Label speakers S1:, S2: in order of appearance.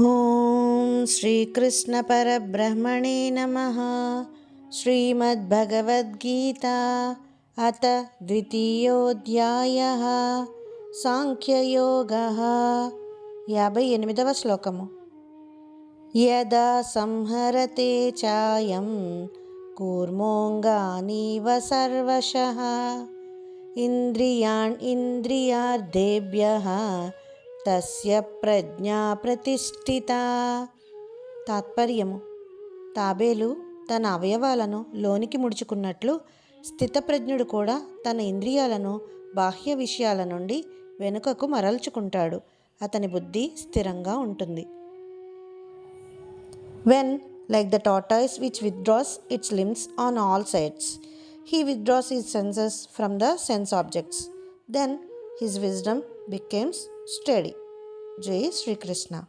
S1: ॐ श्रीकृष्णपरब्रह्मणे नमः श्रीमद्भगवद्गीता अथ द्वितीयोऽध्यायः సాంఖ్యయోగः యాభై ఎనిమిదవ శ్లోకము యదా సంహరతే చాయం కూర్మోంగానీవ సర్వశః ఇంద్రియాణ్ ఇంద్రియార్థేభ్యः తస్య ప్రజ్ఞా ప్రతిష్ఠిత. తాత్పర్యము. తాబేలు తన అవయవాలను లోనికి ముడుచుకున్నట్లు స్థితప్రజ్ఞుడు కూడా తన ఇంద్రియాలను బాహ్య విషయాల నుండి వెనుకకు మరల్చుకుంటాడు. అతని బుద్ధి స్థిరంగా ఉంటుంది. When like the tortoise which withdraws its limbs on all sides he withdraws his senses from the sense objects then his wisdom becomes steady. Jai Sri Krishna.